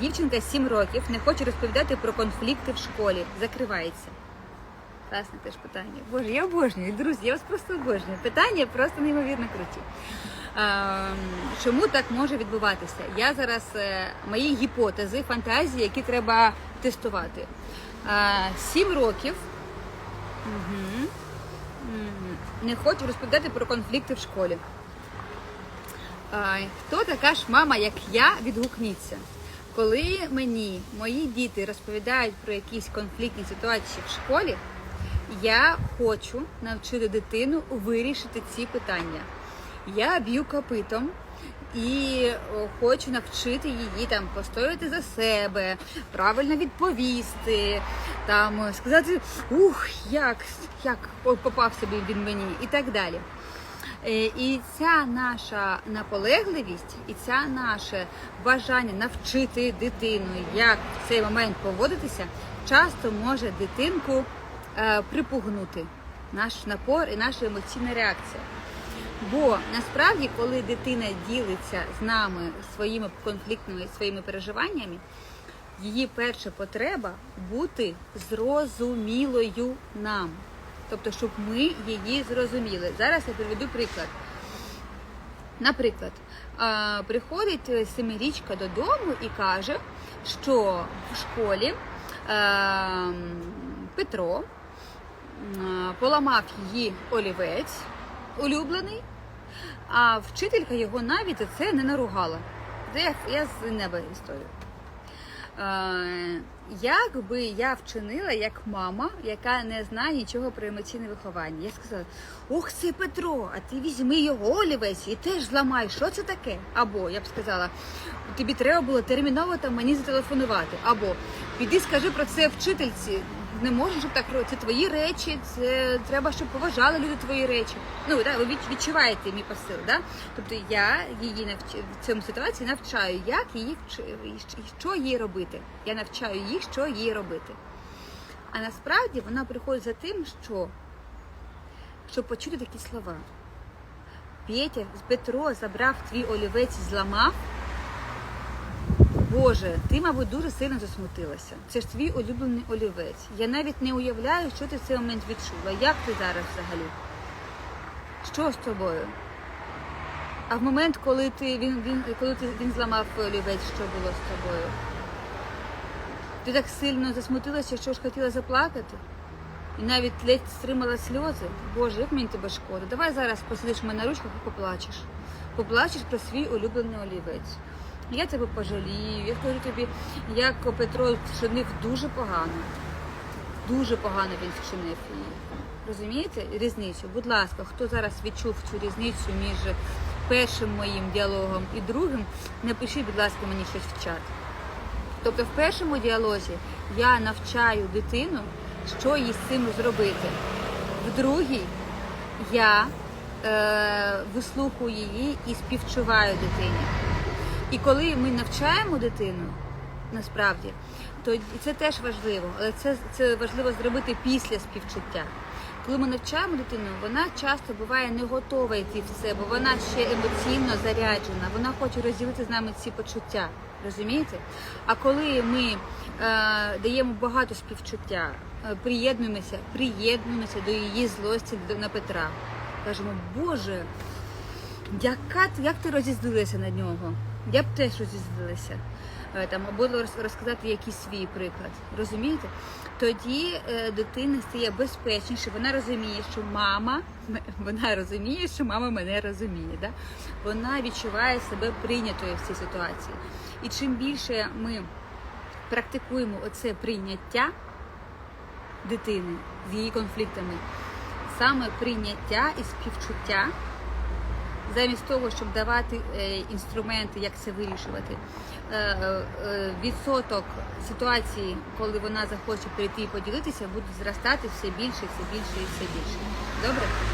Дівчинка 7 років не хоче розповідати про конфлікти в школі. Закривається. Класне теж питання. Боже, я обожнюю, друзі, я вас просто обожнюю. Питання просто неймовірно круті. Ем, чому так може відбуватися? Я зараз е, мої гіпотези, фантазії, які треба тестувати. Е, Сім років. Не хочу розповідати про конфлікти в школі. Хто така ж мама, як я, відгукніться? Коли мені мої діти розповідають про якісь конфліктні ситуації в школі, я хочу навчити дитину вирішити ці питання. Я б'ю копитом і хочу навчити її там постояти за себе, правильно відповісти, там сказати ух, як, як попав собі він мені і так далі. Е, І ця наша наполегливість, і ця наше бажання навчити дитину, як в цей момент поводитися, часто може дитинку е, припугнути наш напор і наша емоційна реакція. Бо насправді, коли дитина ділиться з нами своїми конфліктними своїми переживаннями, її перша потреба бути зрозумілою нам. Тобто, щоб ми її зрозуміли. Зараз я приведу приклад. Наприклад, приходить семирічка додому і каже, що в школі е, Петро поламав її олівець улюблений, а вчителька його навіть за це не наругала. Це я з неба історію. Як би я вчинила як мама, яка не знає нічого про емоційне виховання. Я сказала: Ох, це Петро, а ти візьми його олівець і теж зламай. Що це таке? Або я б сказала, тобі треба було терміново там мені зателефонувати. Або піди скажи про це вчительці. Не щоб так робити. Це твої речі, це треба, щоб поважали люди твої речі. Ну да, ви відчуваєте мій посил. Да? Тобто я її навч... в цьому ситуації навчаю, як її вч... що їй робити. Я навчаю їх, що їй робити. А насправді вона приходить за тим, що щоб почути такі слова. Петя Петро забрав твій олівець зламав. Боже, ти, мабуть, дуже сильно засмутилася. Це ж твій улюблений олівець. Я навіть не уявляю, що ти в цей момент відчула. Як ти зараз взагалі? Що з тобою? А в момент, коли ти він, він коли ти він зламав олівець, що було з тобою? Ти так сильно засмутилася, що ж хотіла заплакати? І навіть ледь стримала сльози. Боже, як мені тебе шкода. Давай зараз посидиш мене на ручках і поплачеш. Поплачеш про свій улюблений олівець. Я тебе пожалію. Я скажу тобі, як Петро вчинив дуже погано. Дуже погано він вчинив її. Розумієте різницю? Будь ласка, хто зараз відчув цю різницю між першим моїм діалогом і другим, напишіть, будь ласка, мені щось в чат. Тобто в першому діалозі я навчаю дитину, що їй з цим зробити. В другій я е, вислухаю її і співчуваю дитині. І коли ми навчаємо дитину, насправді, то це теж важливо, але це, це важливо зробити після співчуття. Коли ми навчаємо дитину, вона часто буває не готова йти в це, бо вона ще емоційно заряджена, вона хоче розділити з нами ці почуття. Розумієте? А коли ми е, даємо багато співчуття, е, приєднуємося, приєднуємося до її злості на Петра, кажемо, Боже, яка як ти розізлилася на нього? Я б теж розізлилася. Е, Там або роз- розказати якийсь свій приклад. Розумієте? Тоді е, дитина стає безпечніше. Вона розуміє, що мама вона розуміє, що мама мене розуміє. Да? Вона відчуває себе прийнятою в цій ситуації. І чим більше ми практикуємо оце прийняття дитини з її конфліктами, саме прийняття і співчуття замість того, щоб давати е, інструменти, як це вирішувати, е, е, відсоток ситуації, коли вона захоче прийти і поділитися, буде зростати все більше, все більше і все більше. Добре?